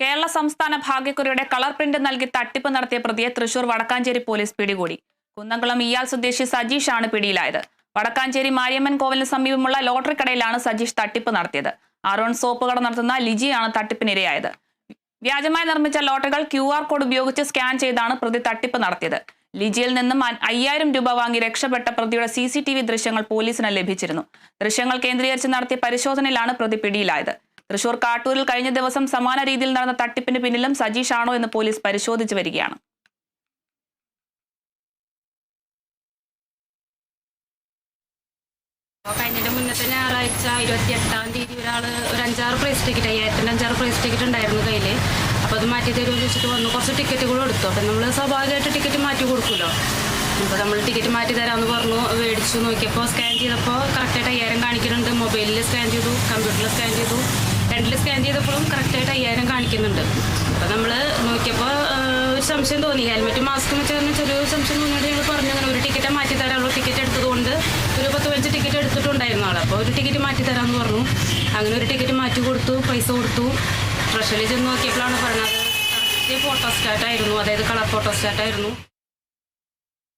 കേരള സംസ്ഥാന ഭാഗ്യക്കുറിയുടെ colour print നൽകി തട്ടിപ്പ് നടത്തിയ പ്രതിയെ തൃശൂർ വടക്കാഞ്ചേരി പോലീസ് പിടികൂടി. കുന്നംകുളം ഇയാൾ സ്വദേശി സജീഷ് ആണ് പിടിയിലായത്. വടക്കാഞ്ചേരി മാരിയമ്മൻ കോവിലിന് സമീപമുള്ള ലോട്ടറി കടയിലാണ് സജീഷ് തട്ടിപ്പ് നടത്തിയത്. ആറോൺ സോപ്പ് കട നടത്തുന്ന ലിജിയാണ് തട്ടിപ്പിനിരയായത്. വ്യാജമായി നിർമ്മിച്ച ലോട്ടറികൾ ക്യു ആർ കോഡ് ഉപയോഗിച്ച് സ്കാൻ ചെയ്താണ് പ്രതി തട്ടിപ്പ് നടത്തിയത്. ലിജിയിൽ നിന്നും അയ്യായിരം രൂപ വാങ്ങി രക്ഷപ്പെട്ട പ്രതിയുടെ സി സി ടി വി ദൃശ്യങ്ങൾ പോലീസിന് ലഭിച്ചിരുന്നു. ദൃശ്യങ്ങൾ കേന്ദ്രീകരിച്ച് നടത്തിയ പരിശോധനയിലാണ് പ്രതി പിടിയിലായത്. തൃശൂർ കാട്ടൂരിൽ കഴിഞ്ഞ ദിവസം സമാന രീതിയിൽ നടന്ന തട്ടിപ്പിന് പിന്നിലും സജീഷ് ആണോ എന്ന് പോലീസ് പരിശോധിച്ചു വരികയാണ്. അപ്പോൾ കഴിഞ്ഞതിന്റെ മുന്നത്തെ ഞായറാഴ്ച ഇരുപത്തി എട്ടാം തീയതി ഒരാൾ ഒരു അഞ്ചാറ് പ്രൈസ് ടിക്കറ്റ് അയ്യായിരത്തിന്റെ അഞ്ചാറ് പ്രൈസ് ടിക്കറ്റ് ഉണ്ടായിരുന്നു കയ്യിൽ അപ്പോൾ അത് മാറ്റി തരുമെന്ന് വെച്ചിട്ട് വന്നു. കുറച്ച് ടിക്കറ്റുകൾ എടുത്തു അപ്പം നമ്മൾ സ്വാഭാവികമായിട്ട് ടിക്കറ്റ് മാറ്റി കൊടുക്കുമല്ലോ അപ്പോൾ നമ്മൾ ടിക്കറ്റ് മാറ്റി തരാമെന്ന് പറഞ്ഞു മേടിച്ചു നോക്കിയപ്പോൾ സ്കാൻ ചെയ്തപ്പോൾ കറക്റ്റായിട്ട് അയ്യായിരം കാണിക്കുന്നുണ്ട്. മൊബൈലിൽ സ്കാൻ ചെയ്തു കമ്പ്യൂട്ടറിൽ സ്കാൻ ചെയ്തു. രണ്ടിൽ സ്കാൻ ചെയ്തപ്പോഴും കറക്റ്റായിട്ട് അയ്യായിരം കാണിക്കുന്നുണ്ട്. അപ്പോൾ നമ്മൾ നോക്കിയപ്പോൾ ഒരു സംശയം തോന്നി. ഹെൽമെറ്റ് മാസ്ക് വെച്ചാൽ ചെറിയൊരു സംശയം തോന്നിയിട്ട് ഞങ്ങൾ പറഞ്ഞു. അങ്ങനെ ഒരു ടിക്കറ്റ് മാറ്റി തരാനുള്ള ടിക്കറ്റ് എടുത്തതുകൊണ്ട് ഒരു പത്ത് പതിനഞ്ച് ടിക്കറ്റ് എടുത്തിട്ടുണ്ടായിരുന്നു ആൾ അപ്പോൾ ഒരു ടിക്കറ്റ് മാറ്റി തരാമെന്ന് പറഞ്ഞു. അങ്ങനെ ഒരു ടിക്കറ്റ് മാറ്റി കൊടുത്തു പൈസ കൊടുത്തു. ട്രഷറിൽ ചെന്ന് നോക്കിയപ്പോഴാണ് പറഞ്ഞത് ഫോട്ടോ സ്റ്റാർട്ടായിരുന്നു അതായത് കളർ ഫോട്ടോ സ്റ്റാർട്ടായിരുന്നു